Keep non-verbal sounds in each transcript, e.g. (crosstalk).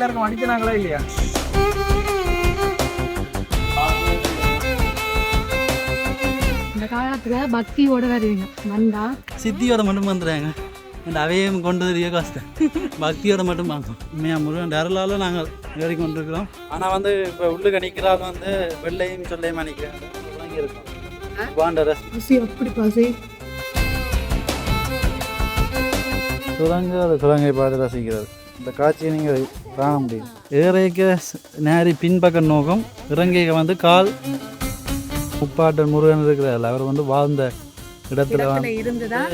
எல்லாருக்கும் அடிக்கிறாங்களா இல்லையா? இந்த காலத்துல பக்தியோட வருவீங்க வந்தா? சித்தியோட மட்டும் வந்துடுறாங்க. இந்த அவையும் கொண்டு தெரிய கஷ்டம் பக்தியோட மட்டும் வாங்கும் உண்மையாக முருகன் அருளால நாங்கள் ஏறி கொண்டிருக்கிறோம். ஆனால் வந்து இப்போ உள்ளுக்கு நிற்கிறாள் வந்து வெள்ளையும் சொல்லையும் நினைக்கிறேன் இருக்கோம் வாண்டரஸ் பசி அப்படி பசி. சுரங்க அது சுரங்கை பார்த்து ரசிக்கிறது இந்த காட்சியை நீங்கள் காண முடியும். ஏறைக்க நேரி பின்பக்கம் நோக்கம் இறங்கைக்கு வந்து கால் முப்பாட்டன் முருகன் இருக்கிறார் அவர் வந்து வாழ்ந்த இடத்துல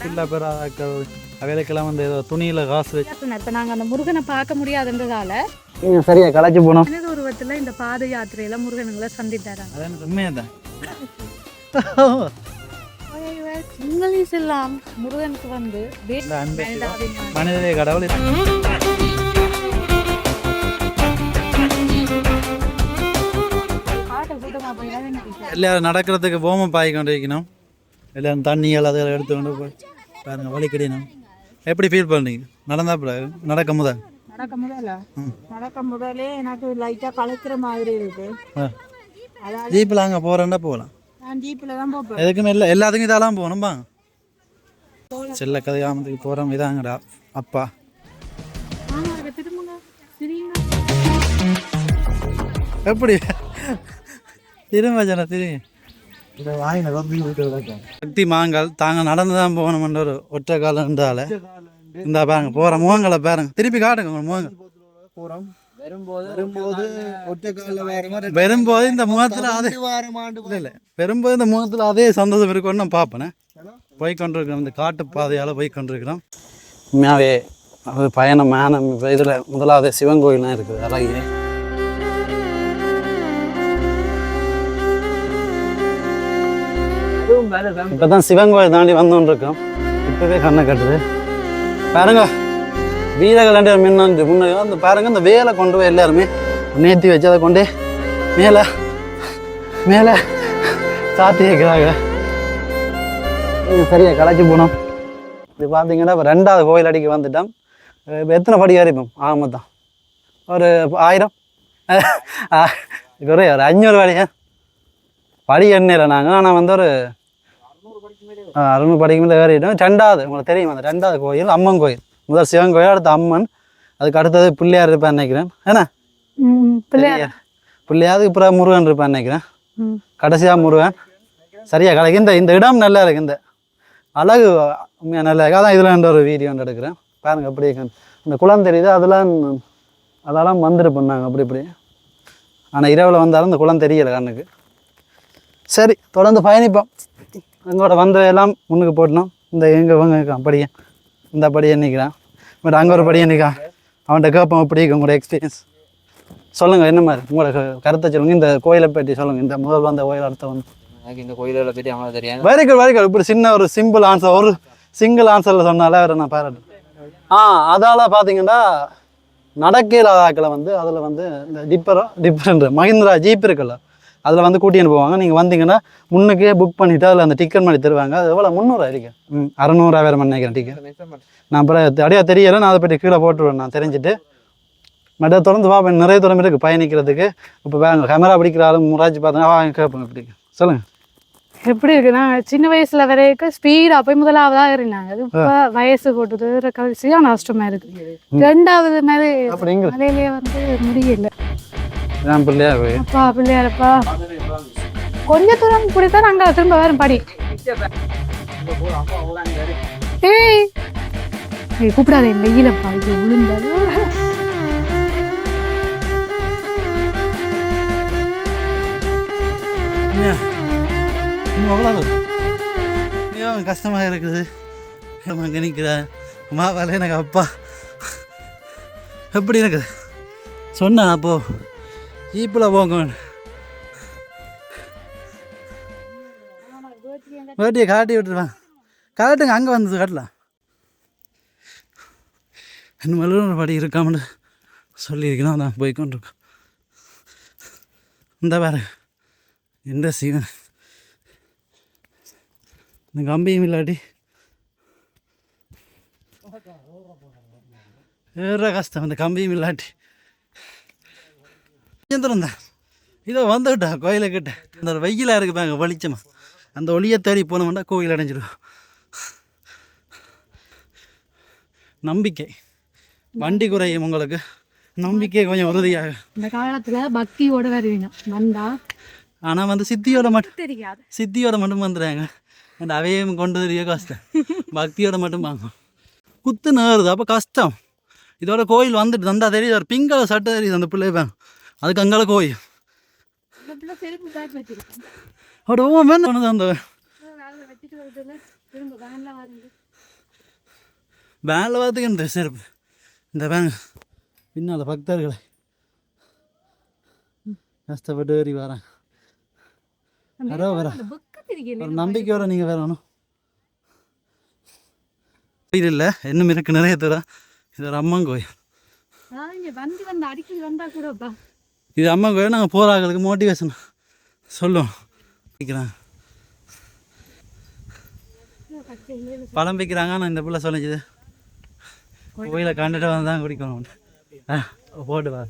எல்லா பேர் அவைகளுக்கெல்லாம் வந்து ஏதோ துணியில் காசு வச்சு இப்ப நாங்க அந்த முருகனை பார்க்க முடியாதுன்றதால சரியா களைச்சி போனோம் மனித உருவத்துல இந்த பாத யாத்திரையில முருகனுங்களை சந்தித்தாராங்க அது எனக்கு உண்மையாக தான் இங்கிலீஷ் எல்லாம் முருகனுக்கு வந்து. மனிதரே கடவுள். எல்லாரும் நடக்கிறதுக்கு போம பாய் கொண்டு வைக்கணும் எல்லாரும் தண்ணியெல்லாம் அதை எடுத்து கொண்டு போய் பாருங்க வலிக்கடினோம். எப்படி ஃபீல் பண்ணுறீங்க நடந்தா பிறகு? நடக்கும் போது நடக்க முதல்ல? நடக்க முதலே எனக்கு லைட்டா கலக்கிற மாதிரி இருக்கு. ஜீப்பில் அங்கே போகிறேன்னா போகலாம். நான் ஜீப்ல தான் போப்பேன் எதுக்குமே இல்லை. எல்லாத்துக்கும் இதெல்லாம் போகணும்பா செல்ல கதையாமத்துக்கு போகிறோம் இதாங்கடா அப்பா. எப்படி? திரும்ப ஜன திரும்பி சக்தி மாங்கள் தாங்க நடந்து தான் போகணுமென்ற ஒரு ஒற்றை காலம் இருந்தால இந்த பாருங்க போகிற முகங்களை பாருங்க. திருப்பி காட்டுங்க உங்க முகங்கள் வரும்போது ஒற்றை காலில் வேற மாதிரி வரும்போது இந்த முகத்தில் அதே இல்லை இல்லை. வரும்போது இந்த முகத்தில் அதே சந்தோஷம் இருக்கும்னு நான் பார்ப்பேன் போய் கொண்டிருக்கிறோம் இந்த காட்டு பாதையால் போய் கொண்டிருக்கிறோம். உண்மையாகவே அது பயணம் மேனம் இதில் முதலாவது சிவன் கோயிலாம் இருக்குது அழகிய. இப்போ தான். சிவன் கோயில் தாண்டி வந்தோன்னு இருக்கோம் இப்போவே கண்ணை கட்டுது. பாருங்க வீரர்கள் ரெண்டு முன்னாடி முன்னாடி அந்த பாருங்க இந்த வேலை கொண்டு போய் எல்லாருமே நேர்த்தி வச்சு அதை கொண்டு மேலே மேலே சாத்தி வைக்கிறாங்க. சரியா களைச்சி போனோம். இது பார்த்தீங்கன்னா இப்போ ரெண்டாவது கோயில் அடிக்க வந்துட்டோம். இப்போ எத்தனை படி ஏறிப்போம் ஆமாம் தான் ஒரு ஆயிரம். ஒரே ஒரு அஞ்சூறு படியா படி எண்ணில் நாங்கள் ஆனால் வந்து ஒரு ஆ, அறுநூறு படிக்கு மேலே ஏறிட்டோம் ரெண்டாவது உங்களுக்கு தெரியும் அந்த ரெண்டாவது கோயில் அம்மன் கோயில். முதல் சிவன் கோயில் அடுத்து அம்மன். அதுக்கு அடுத்தது பிள்ளையார் இருப்பேன் நினைக்கிறேன். ஏன்னா பிள்ளையார். பிள்ளையாருக்கு அப்புறம் முருகன் இருப்பேன் நினைக்கிறேன். கடைசியாக முருகன். சரியா? கலக்கு இந்த இந்த இடம் நல்லா இருக்கு இந்த. அழகு உண்மையா நல்லா இருக்கு. அதான் இதில் ஒரு வீடியோ ஒன்று எடுக்கிறேன். பாருங்க அப்படி இருக்கு. இந்த குளம் தெரியுது அதெல்லாம் அதெல்லாம் வந்திருப்போம் நாங்கள் அப்படி இப்படி. ஆனால் இரவில் வந்தாலும் இந்த குளம் தெரியல கண்ணுக்கு. சரி தொடர்ந்து பயணிப்போம். எங்களோட வந்த எல்லாம் முன்னுக்கு போட்டணும் இந்த எங்கே இவங்க இருக்கான் படியன். இந்த படியன் நிற்கிறான் பட் அங்கே ஒரு படியன் நிற்கான் அவன்கிட்ட கேட்போம் எப்படி இருக்கு உங்களோட எக்ஸ்பீரியன்ஸ் சொல்லுங்கள் என்ன மாதிரி? உங்களோட கருத்தை சொல்லுங்கள் இந்த கோயிலை பற்றி சொல்லுங்கள் இந்த முதல் வந்த கோயில் அடுத்த வந்து. எனக்கு இந்த கோயிலை பற்றி அவ்வளோ தெரியாது. வெரி குட் வெரி குட் இப்படி சின்ன ஒரு சிம்பிள் ஆன்சர் ஒரு சிங்கிள் ஆன்சரில் சொன்னாலே அவரை நான் பாராட்டு ஆ அதால் பார்த்தீங்கன்னா நடக்கையில் ஆக்களை வந்து அதில் வந்து இந்த டிப்பரோ டிப்பர்ன்ற மஹிந்திரா ஜீப் இருக்குல்ல அதில் வந்து கூட்டின்னு போவாங்க நீங்கள் வந்தீங்கன்னா முன்னுக்கே புக் பண்ணிவிட்டு அதில் அந்த டிக்கெட் பண்ணி தருவாங்க. அது எவ்வளோ முந்நூறுவா இருக்கு ம் அறநூறுவா வேறு நினைக்கிறேன் டிக்கெட் நான் அப்புறம் அடியா தெரியலை. நான் அதை பற்றி கீழே போட்டுருவேன். நான் தெரிஞ்சுட்டு. மற்ற தொடர்ந்து பார்ப்பேன் நிறைய தொடர்ந்து இருக்குது பயணிக்கிறதுக்கு. இப்போ வேங்க கேமரா பிடிக்கிற ஆளும் முராஜி பார்த்தா வாங்க கேட்பேன் இப்படி. சொல்லுங்கள் எப்படி இருக்குன்னா சின்ன வயசுல வரைக்கும் ஸ்பீடா போய் முதலாவதா இருந்தாங்க அது இப்ப வயசு கூட்டுது கழிச்சு நஷ்டமா இருக்கு. ரெண்டாவது மேலே வந்து முடியல. நான் பிள்ளையா போய் அப்பா பிள்ளையாரப்பா. கொஞ்ச தூரம் பிடித்தா நாங்க திரும்ப வரும் படி. ஏய் ஏய் கூப்பிடாதே வெயிலப்பா. இது விழுந்தாலும் கஷ்டமாக இருக்குது. அங்கே நிற்கிறேன் அம்மா வேலை எனக்கு அப்பா. எப்படி எனக்கு சொன்னேன் அப்போ ஜீப்பில் போங்க வேட்டியை காட்டி விட்டுருவேன் காட்டுங்க அங்கே வந்தது காட்டலாம் இன்னும் மெல்லூர் படி இருக்காமனு சொல்லியிருக்கணும் அதான் போய் கொண்டிருக்கோம் இந்த பாரு இந்த சீவன் இந்த கம்பியும் இல்லாட்டி ஏற கஷ்டம் இந்த கம்பியும் இல்லாட்டி இருந்தேன் இதோ வந்துவிட்டா கோயிலுக்கிட்ட. இந்த ஒரு வெயிலாக இருக்குது பாங்க வெளிச்சமா. அந்த ஒளியை தேடி போனோம்னா கோயில் அடைஞ்சிடும் நம்பிக்கை. வண்டி குறையும் உங்களுக்கு. நம்பிக்கை கொஞ்சம் உறுதியாக. இந்த காலத்துல பக்தியோட வருவீங்க. வந்தா. ஆனால் வந்து சித்தியோட மட்டும் தெரியாது. சித்தியோட மட்டும் வந்துடுறாங்க. அந்த அவையும் கொண்டு தெரிய கஷ்டம் பக்தியோட மட்டும் வாங்கும் குத்து நேருது அப்போ கஷ்டம். இதோட கோயில் வந்துட்டு தந்தா தெரியுது ஒரு பிங்க் கலர் சட்டை தெரியுது அந்த பிள்ளை வேணும் அந்த வேலை வச்சுட்டு வருதுல திரும்ப வேன்ல வருது வேலை பார்த்துக்கு இந்த செருப்பு இந்த வேங்க பின்னால் பக்தர்களை கஷ்டப்பட்டு ஏறி வரேன் வரோ வர ஒரு நம்பிக்கையோட நீங்கள் வரணும் கோயில் இல்லை இன்னும் இருக்கு நிறைய தூரம் இது ஒரு அம்மன் கோயில் வந்து வந்து அடிக்கடி வந்தா கூடப்பா இது அம்மன் கோயில் நாங்கள் போகிறாங்களுக்கு மோட்டிவேஷன் சொல்லுவோம் வைக்கிறாங்க பழம் வைக்கிறாங்க ஆனால் இந்த பிள்ளை சொல்லிச்சுது கோயிலை கண்டுட்டு வந்து தான் குடிக்கணும் ஆ போட்டு வா.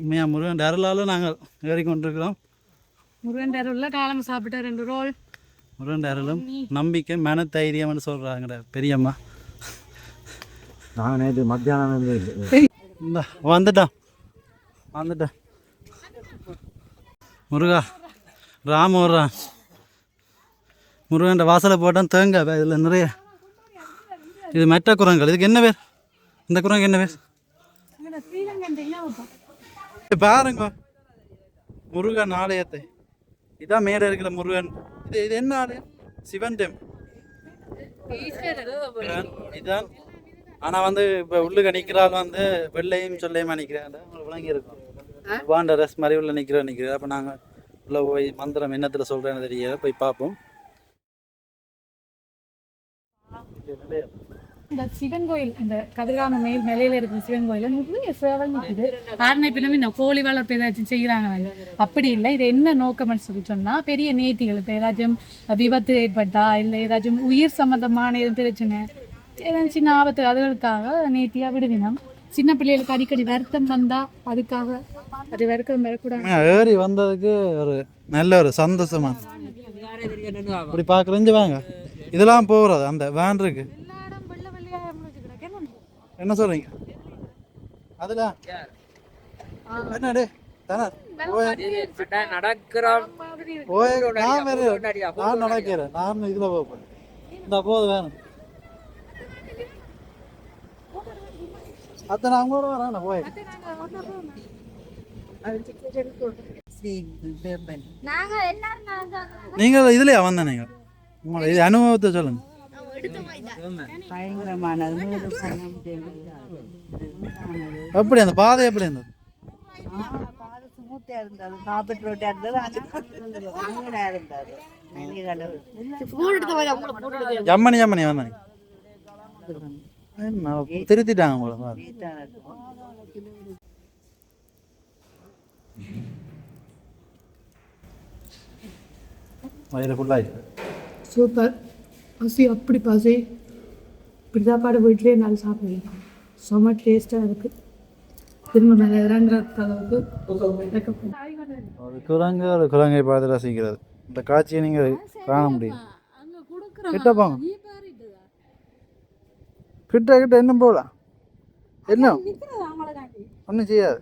உண்மையாக முருகன் டரலாலும் நாங்கள் ஏறிக்கொண்டிருக்கிறோம். முருகன் தெருவில் காலம் சாப்பிட்ட ரெண்டு ரோல். முருகன் டரலும் நம்பிக்கை மன தைரியம்னு சொல்கிறாங்க பெரியம்மா. நான் நேற்று மத்தியானம் வந்துட்டான் வந்துட்டான் முருகா ராம வர்றான் முருகன் வாசலை போட்டான் தேங்காய் இதில் நிறைய இது மெட்ட குரங்கள் இதுக்கு என்ன பேர்? இந்த குரங்கு என்ன பேர்? பாருங்க. முருகன் ஆலயத்தை. இதான் மேலே இருக்கிற முருகன். இது இது என்ன ஆலயம்? சிவன் டெம் இதான் ஆனால் வந்து இப்போ உள்ளுக்கு நிற்கிறாள் வந்து வெள்ளையும் சொல்லையும் நிற்கிறாங்க உங்களுக்கு விளங்கி இருக்கும். வாண்ட ரஸ் மாதிரி உள்ள நிற்கிறோம் நிற்கிறோம் அப்போ நாங்கள் உள்ள போய் மந்திரம் என்னத்தில் சொல்கிறேன்னு தெரியல. போய் பார்ப்போம் இந்த சிவன் கோயில் இந்த கதிர்காம மேல் மேலையில இருக்கிற சிவன் கோயில நிறைய சேவை இருக்குது காரணம் இப்ப இந்த கோழி வளர்ப்பு ஏதாச்சும் செய்யறாங்க. அப்படி இல்லை. இது என்ன நோக்கம்னு சொல்லி சொன்னா பெரிய நேர்த்திகள் இப்போ ஏதாச்சும் விபத்து ஏற்பட்டா இல்லை ஏதாச்சும் உயிர் சம்பந்தமான எதுவும் பிரச்சனை ஏதாவது சின்ன ஆபத்து அதுகளுக்காக நேர்த்தியாக விடுவினம். சின்ன பிள்ளைகளுக்கு அடிக்கடி வருத்தம் வந்தா அதுக்காக அது வருத்தம் வரக்கூடாது. ஏறி வந்ததுக்கு ஒரு நல்ல ஒரு சந்தோஷமா. இப்படி பார்க்குறேஞ்சு வாங்க. இதெல்லாம் போகிறது அந்த வேன் இருக்கு. என்ன சொல்றீங்க? அதுல என்ன டே நடக்கிறோம் நான் வேற நான் நடக்கிறேன். நான் இதுல இந்த போது வேணும். அத்தை நான் கூட வரேன் போய். நீங்கள் இதுலயா வந்த நீங்கள் உங்களோட இது அனுபவத்தை சொல்லுங்க. எப்படி அந்த பாதை எப்படி இருந்தது? ஜம்மனி ஜம்மனி வந்தாங்க திருத்திட்டாங்க உங்களை பாரு. சூப்பர். பசி அப்படி பசி. இப்படி சாப்பாடு வீட்லேயே நல்லா சாப்பிடுவீங்க செம்ம டேஸ்ட்டாக இருக்குது திரும்ப மேலே இறங்குற அளவுக்கு ஒரு குரங்கு ஒரு குரங்கை பார்த்து ரசிக்கிறது. இந்த காட்சியை நீங்கள் காண முடியும். கிட்ட போங்க. கிட்ட கிட்ட இன்னும் போகலாம் என்ன? ஒன்றும் செய்யாது.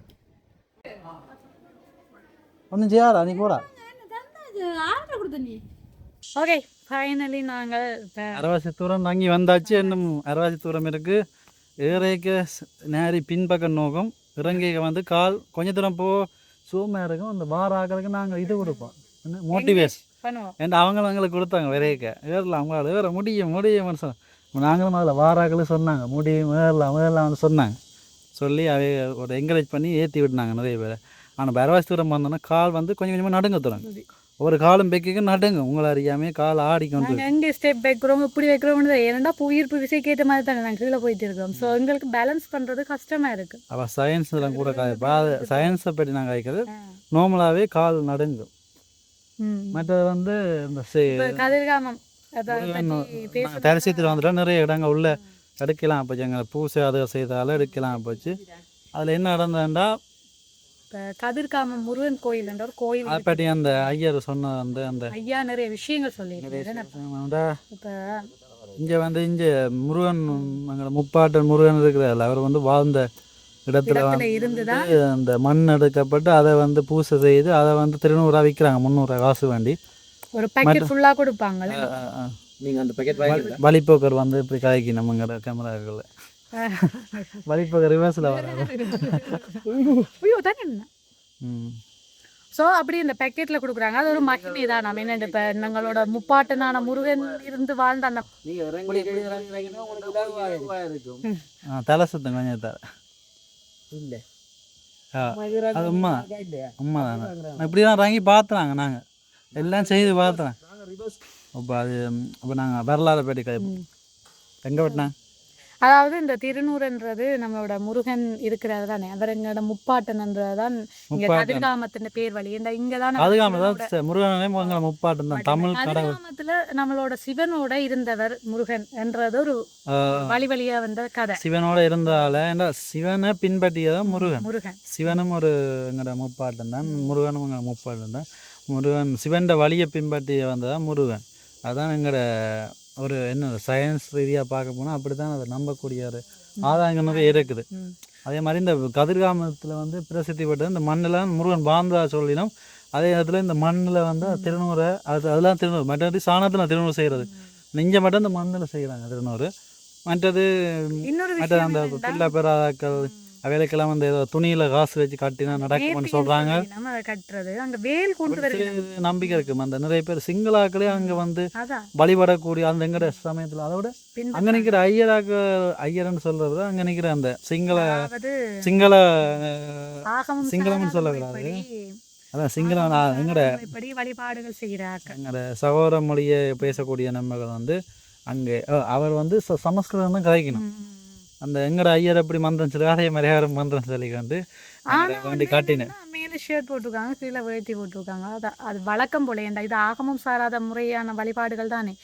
ஒன்றும் செய்யாதா? நீ போடா. ஓகே ஃபைனலி நாங்கள் இப்போ அரவாசி தூரம் தங்கி வந்தாச்சு. இன்னும் அரவாசி தூரம் இருக்கு. ஏறைக்க நேரி பின்பக்கம் நோக்கம். இறங்கிக்க வந்து கால் கொஞ்ச தூரம் போ. சூமையாக இருக்கும். அந்த வார ஆக்கிறதுக்கு நாங்கள் இது கொடுப்போம். என்ன? மோட்டிவேஷன் பண்ணுவோம். ஏன்டா அவங்களும் எங்களுக்கு கொடுத்தாங்க விரைக்க. ஏறலாம். அவங்களால ஏற முடியும். முடியும் மனுஷன் நாங்களும் அதில் வாராக்களும் சொன்னாங்க. முடியும் ஏறலாம் ஏறலாம்னு சொன்னாங்க. சொல்லி அவை ஒரு என்கரேஜ் பண்ணி ஏற்றி விட்டுனாங்க நிறைய பேர். ஆனால் பரவாசி தூரம் வந்தோன்னா கால் வந்து கொஞ்சம் கொஞ்சமாக நடுங்க தொடங்க ஒரு காலும் பெக்கிக்கு நடுங்க. உங்களை அறியாமே கால் ஆடிக்கொண்டு நாங்கள் எங்கே ஸ்டெப் வைக்கிறோம் இப்படி வைக்கிறோம்னு ஏன்னா உயிர்ப்பு விசைக்கு ஏற்ற மாதிரி தானே நாங்கள் கீழே போயிட்டு இருக்கோம். ஸோ எங்களுக்கு பேலன்ஸ் பண்ணுறது கஷ்டமாக இருக்குது அவள் சயின்ஸ்லாம் கூட காய்ப்பா அது சயின்ஸை பற்றி நாங்கள் காய்க்கிறது நார்மலாகவே கால் நடுங்கும். மற்றது வந்து இந்த கதிர்காமம். தரிசனத்தில் வந்துட்டா நிறைய இடங்கள் உள்ள எடுக்கலாம். போச்சு எங்களை பூசை அதை செய்தால எடுக்கலாம் போச்சு. அதில் என்ன நடந்ததுண்டா கதிர்காம முருகன் கோயில் என்ற ஒரு கோயில் அதை பற்றி அந்த ஐயர் சொன்ன அந்த அந்த ஐயா நிறைய விஷயங்கள் சொல்லியிருக்காரு. இப்போ இங்கே வந்து இங்கே முருகன் எங்களோட முப்பாட்டன் முருகன் இருக்கிறார் அவர் வந்து வாழ்ந்த இடத்துல வந்து அந்த மண் எடுக்கப்பட்டு அதை வந்து பூசை செய்து அதை வந்து திருநூறுவா விற்கிறாங்க முந்நூறுவா காசு வேண்டி. ஒரு பேக்கெட் ஃபுல்லா கொடுப்பாங்களே நீங்க அந்த பேக்கெட் வாங்கி வழிப்போக்கர் வந்து? இப்படி கதைக்கு நம்மங்கிற கேமராக்கள் (laughs) வழிப்போக்கர் ரிவர்ஸில் வராது ஐயோ தானே என்ன? ம். ஸோ அப்படி இந்த பேக்கெட்ல கொடுக்குறாங்க. அது ஒரு மகிமை தான். நம்ம என்ன இப்போ எங்களோட முப்பாட்டனான முருகன் இருந்து வாழ்ந்த அந்த இறங்கி தலை சுத்தம் கொஞ்சம் தர. இல்ல. உண்மை. உண்மை தானே. இப்படி தான் வாங்கி பார்த்துறாங்க நாங்கள் எல்லாம் செய்து பார்த்துறேன் அப்போ அது அப்போ நாங்கள் வரலாறு பேட்டி எங்கே வெட்டினா? அதாவது இந்த திருநூறுன்றது நம்மளோட முருகன் இருக்கிறது தானே. அவர் எங்களோட முப்பாட்டன்ன்றது தான் இங்க முப்பாட்டன். கதிர்காமத்தின் பேர் வழி. இந்த இங்க தான் முருகனே தான். தமிழ் கதிர்காமத்துல நம்மளோட சிவனோட இருந்தவர் முருகன் என்றது ஒரு வழி வழியா வந்த கதை. சிவனோட இருந்தால சிவனை பின்பற்றியதான் முருகன். முருகன். சிவனும் ஒரு எங்களோட முப்பாட்டம் தான். முருகனும் எங்களோட முப்பாட்டம் தான். முருகன் சிவன்ற வழியை பின்பற்றி வந்ததான் முருகன். அதான் எங்களோட ஒரு என்ன சயின்ஸ் ரீதியாக பார்க்க போனால் அப்படி தான் அதை நம்பக்கூடிய ஒரு ஆதாயங்கள் நிறைய இருக்குது. அதே மாதிரி இந்த கதிர்காமத்தில் வந்து பிரசித்தி பெற்றது இந்த மண்ணில் முருகன் வாழ்ந்தா சொல்லினோம் அதே நேரத்தில் இந்த மண்ணில் வந்து திருநூறை அது அதெல்லாம் திருநூறு மற்றது சாணத்தில் திருநூறு செய்கிறது நெஞ்ச மட்டும் இந்த மண்ணில் செய்கிறாங்க திருநூறு. மற்றது மற்றது அந்த பிள்ளை பெறாதாக்கள் அவைகளுக்கெல்லாம் வந்து ஏதோ துணியில் காசு வச்சு கட்டினா நடக்கும்னு சொல்கிறாங்க நம்பிக்கை இருக்கு அந்த நிறைய பேர் சிங்களாக்களே அங்கே வந்து வழிபடக்கூடிய அந்த எங்கட சமயத்தில் அதை விட அங்கே நிற்கிற ஐயராக்க ஐயர்னு சொல்றது அங்கே நிற்கிற அந்த சிங்கள சிங்கள சிங்களம்னு சொல்லக்கூடாது. அதான் சிங்கள நான் எங்கட வழிபாடுகள் செய்கிறார்கள். எங்கட சகோதர மொழியை பேசக்கூடிய நம்மகள் வந்து அங்கே அவர் வந்து சமஸ்கிருதம் தான் கதைக்கணும் அந்த எங்கட ஐயர் எப்படி மந்திரம் சொல்லி அதே மாதிரி யாரும் மந்திரம் சொல்லி கண்டு ஆனா வேண்டி காட்டினேன். மேல ஷர்ட் போட்டிருக்காங்க கீழே வேட்டி போட்டிருக்காங்க. அதான் அது வழக்கம் போல ஏன்டா இது ஆகமம் சாராத முறையான வழிபாடுகள் தானே.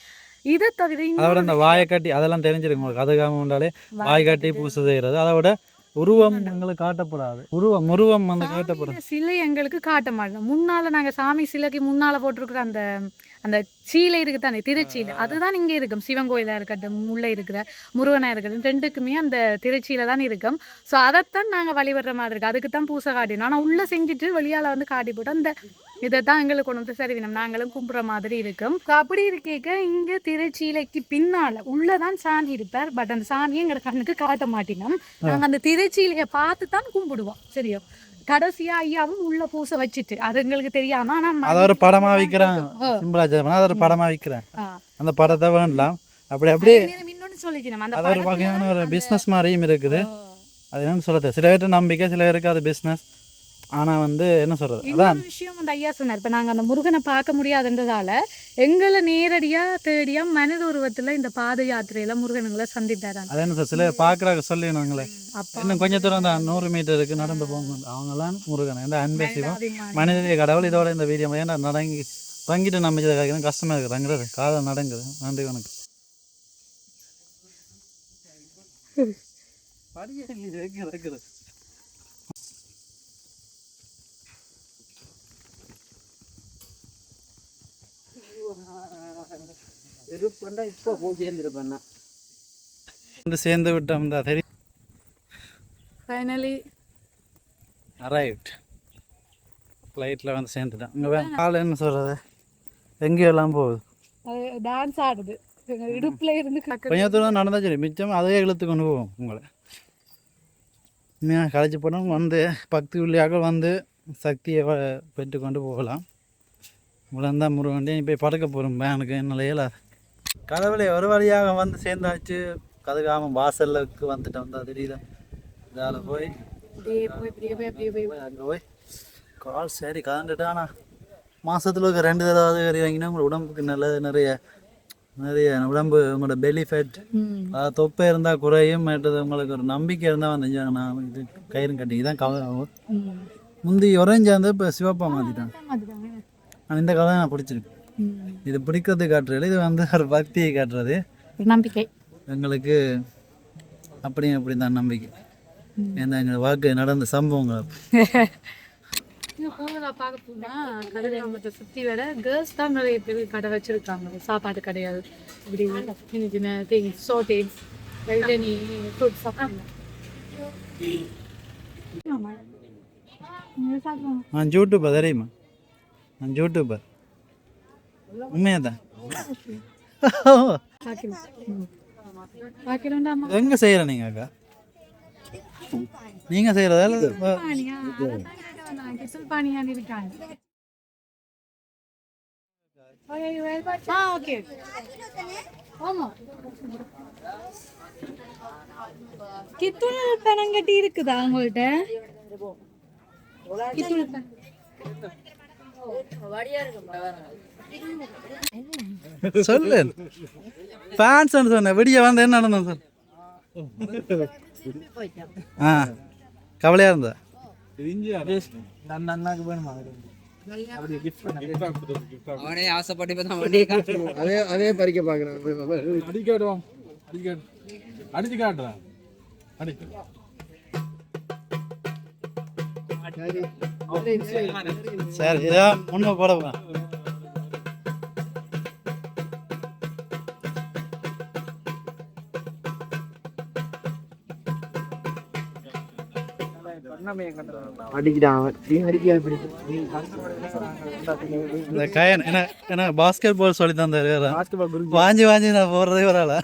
இதை தவிர அதோட அந்த வாயை கட்டி அதெல்லாம் தெரிஞ்சிருக்கு உங்களுக்கு. அதுக்காக உண்டாலே வாய் கட்டி பூசை செய்கிறது அதை விட உருவம் எங்களுக்கு காட்டப்படாது. உருவம் உருவம் வந்து காட்டப்படாது. சிலை எங்களுக்கு காட்ட மாட்டோம். முன்னால நாங்க சாமி சிலைக்கு முன்னால போட்டிருக்கிற அந்த அந்த சீலை இருக்கு தானே திருச்சீலை. அதுதான் இங்க இருக்கும். சிவன் கோயிலா இருக்கட்டும் உள்ள இருக்கிற முருகனா இருக்கட்டும் ரெண்டுக்குமே அந்த திருச்சியில தான் இருக்கும். ஸோ அதைத்தான் நாங்க வழிபடுற மாதிரி இருக்கு. அதுக்கு தான் பூசை காட்டினோம். ஆனா உள்ள செஞ்சுட்டு வெளியால வந்து காட்டி போட்டு அந்த இதை தான் எங்களுக்கு கொண்டு வந்து சரிவினம். நாங்களும் கும்புற மாதிரி இருக்கும். So அப்படி இருக்கேக்க இங்க திருச்சீலைக்கு பின்னால உள்ளதான் சாணி இருப்பார். பட் அந்த சாணியை எங்க கண்ணுக்கு காட்ட மாட்டினோம். நாங்க அந்த திருச்சீலையை பார்த்து தான் கும்பிடுவோம். சரியோ? கடைசியா ஐயாவும் உள்ள பூசை வச்சுட்டு அது எங்களுக்கு தெரியாம ஆனா அதை ஒரு படமா. சிம்பிளா ஜெயமனா அதை ஒரு படமா விற்கிறேன் ஆ. அந்த படத்தை வேண்டலாம் அப்படி அப்படியே சொல்லிக்கணும். அந்த அது ஒரு வகையான ஒரு பிஸ்னஸ் மாதிரியும் இருக்குது. அது என்னன்னு சொல்றது சில பேர்ட்ட நம்பிக்கை சில பேருக்கு அது பிஸ்னஸ் ஆனா வந்து என்ன சொல்றது? அதான். விஷயம் அந்த ஐயா சொன்னார். இப்ப நாங்க அந்த முருகனை பார்க்க முடியாதுன்றதால எங்களை நேரடியா தேடியா மனித உருவத்துல இந்த பாத யாத்திரையில முருகனுங்களை சந்தித்தாராங்க அது என்ன சார் சில பேர் பார்க்குறாங்க சொல்லிடுவாங்களே. அப்பா. இன்னும் கொஞ்சம் தூரம் தான் நூறு மீட்டர் இருக்கு நடந்து போங்க அவங்கெல்லாம் முருகன் இந்த அன்பே சிவம். மனிதனுடைய கடவுள் இதோட இந்த வீடியோ ஏன்னா நடங்கி தங்கிட்டு நம்பிச்சதை காய்க்கணும் கஷ்டமா இருக்குது தங்குறது காதல் நடங்குது. நன்றி வணக்கம். (laughs) இருப்பேன்டா இப்போ போய் சேர்ந்துருப்பேன் வந்து சேர்ந்து விட்டோம் தான் தெரியும் ஃபைனலி அரைவ்ட் ஃப்ளைட்டில் வந்து சேர்ந்துட்டேன் இங்கே கால் என்ன சொல்கிறது எங்கேயோ எல்லாம் போகுது. டான்ஸ் ஆடுது. இடுப்புல இருந்து கொஞ்சம் தூரம் நடந்தால் சரி மிச்சம் அதே இழுத்து கொண்டு போவோம் உங்களை. கழிச்சு போனோம் வந்து பக்தி உள்ளியாக வந்து சக்தியை வ- பெற்றுக்கொண்டு போகலாம். இவ்வளோ முருகன் நீ போய் படுக்க போகிறோம் எனக்கு என்னால் இயலாது கடவுளை ஒரு வழியாக வந்து சேர்ந்தாச்சு. கதுகாம வாசலுக்கு வந்துட்டு வந்தா தெரியுதா இதால் போய் அங்கே போய் கால் சரி ஆனால் மாதத்தில் ஒரு ரெண்டு தடவை கறி வாங்கினா உங்களோட உடம்புக்கு நல்லது. நிறைய நிறைய உடம்பு உங்களோட பெலி ஃபேட். அதாவது தொப்பை இருந்தால் குறையும். உங்களுக்கு ஒரு நம்பிக்கை இருந்தால் வந்து செஞ்சாங்க. நான் இது கயிறும் கட்டி இதான் கவலை ம். முந்தி ஒரேஞ்சு வந்து இப்போ சிவப்பா மாற்றிட்டாங்க. ஆனால் இந்த கவலை நான் பிடிச்சிருக்கு ம். இது பிடிக்கிறது காட்டுறது இது வந்து ஒரு பக்தியை காட்டுறது. நம்பிக்கை. எங்களுக்கு அப்படி அப்படி தான் நம்பிக்கை ஏன்னா எங்கள் வாழ்க்கை நடந்த சம்பவங்கள். கதிராமத்தை சுத்தி வர கேர்ள்ஸ் தான் நிறைய பேர் கடை வச்சிருக்காங்க. சாப்பாடு கிடையாது இப்படி சின்ன சின்ன திங்ஸ் ஷோட்டேஜ் வெல்டனி ஃப்ரூட்ஸ் சாப்பிடுங்க நான் யூடியூபர் தெரியுமா? நான் யூடியூபர் உண்மையாக தான் பாக்கிறோண்டாமா எங்கே செய்கிற நீங்கள் அக்கா ஓகே. ஆமா. கித்துள் பனங்கட்டி இருக்குதா உங்கள்ட்ட? கித்துள் பன- சொல்லு ஃபேன்ஸ் சொன்னேன். விடிய வந்து என்ன நடந்தது சார் ஆ கவலையாக இருந்தா? அவனே ஆசைப்பட்டு. அதே அதே பறிக்க பாக்குறேன் அடிக்கட்டும் அடிக்கட்டும் அடிச்சு காட்டுறேன். அடி சரி. இதான் முன்ன இந்த கயன் என்ன என்ன பாஸ்கெட் பால் சொல்லி தந்தாரு வாஞ்சி வாஞ்சி நான் போடுறதே ஒரு ஆளா?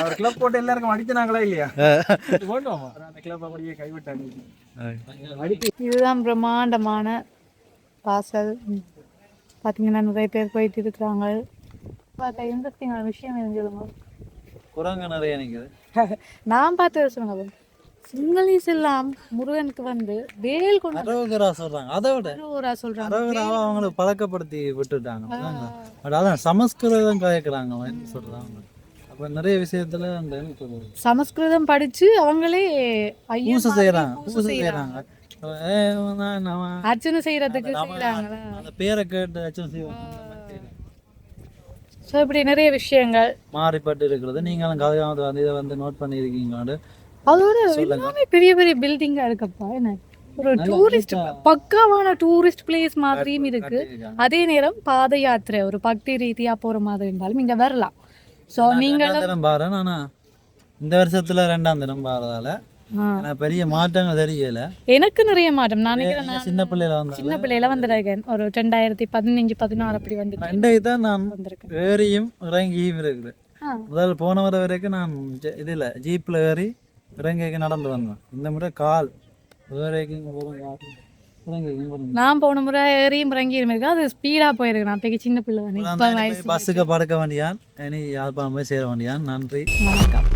அவர் கிளப் போட்டு எல்லாருக்கும் அடிச்சினாங்களா இல்லையா? போட்டோம்? அந்த கிளப் அப்படியே கைவிட்டாங்க. இதுதான் பிரம்மாண்டமான வாசல் பார்த்தீங்கன்னா நிறைய பேர் போயிட்டு இருக்கிறாங்க. பார்த்தா இன்ட்ரெஸ்டிங்கான விஷயம் சொல்லுங்க. குரங்கு நிறைய நிற்குது நான் பார்த்து சொல்லுங்க. சிங்களீஸ் எல்லாம் முருகனுக்கு வந்து வேல் கொண்டு அரோகரா சொல்றாங்க. அதை விட சொல்றாங்க. அரோகராவை அவங்களுக்கு பழக்கப்படுத்தி விட்டுட்டாங்க. பட் அதான். சமஸ்கிருதம் கயக்குறாங்க என்ன சொல்றாங்க. அப்ப நிறைய விஷயத்துல அந்த சமஸ்கிருதம் படிச்சு அவங்களே பூசை செய்யறாங்க. பூசை செய்யறாங்க. அர்ச்சனை செய்யறதுக்கு அந்த பேரை கேட்டு அச்சம் செய்வாங்க. ஸோ இப்படி நிறைய விஷயங்கள். மாறிப்பட்டு இருக்கிறது. நீங்களும் கதையாவது வந்து இதை வந்து நோட் பண்ணியிருக்கீங்களோடு அதோட எல்லாமே பெரிய பெரிய பில்டிங்கா இருக்கப்பா. என்ன? ஒரு டூரிஸ்ட் பக்காவான டூரிஸ்ட் பிளேஸ் மாதிரியும் இருக்கு. அதே நேரம் பாத யாத்திரை ஒரு பக்தி ரீதியா போற மாதிரி இருந்தாலும் இங்க வரலாம். ஸோ நீங்களும் ரெண்டாம் தினம் பாரு ஆனா இந்த வருஷத்துல ரெண்டாம் தினம். எனக்கு பெரிய மாற்றங்கள் தெரியல. எனக்கு நிறைய மாற்றம். நான் சின்ன பிள்ளையில வந்து சின்ன பிள்ளையில வந்திருக்கேன் ஒரு ரெண்டாயிரத்தி பதினஞ்சு பதினாறு அப்படி வந்து ரெண்டை தான் நான் வந்திருக்கேன். ஏறியும் இறங்கியும் இருக்குது. முதல் போன வர வரைக்கும் நான் ஜ- இதுல ஜீப்ல ஏறி இறங்கிக்கு நடந்து வந்தேன். இந்த முறை கால். நான் போன முறை ஏறியும் இறங்கியும் இருக்கு அது ஸ்பீடா போயிருக்கு. நான் அப்போ சின்ன பிள்ளை பஸ்ஸுக்கு படுக்க வேண்டியான். இனி யாழ்ப்பாணம் போய் சேர வேண்டியான். நன்றி. வணக்கம்.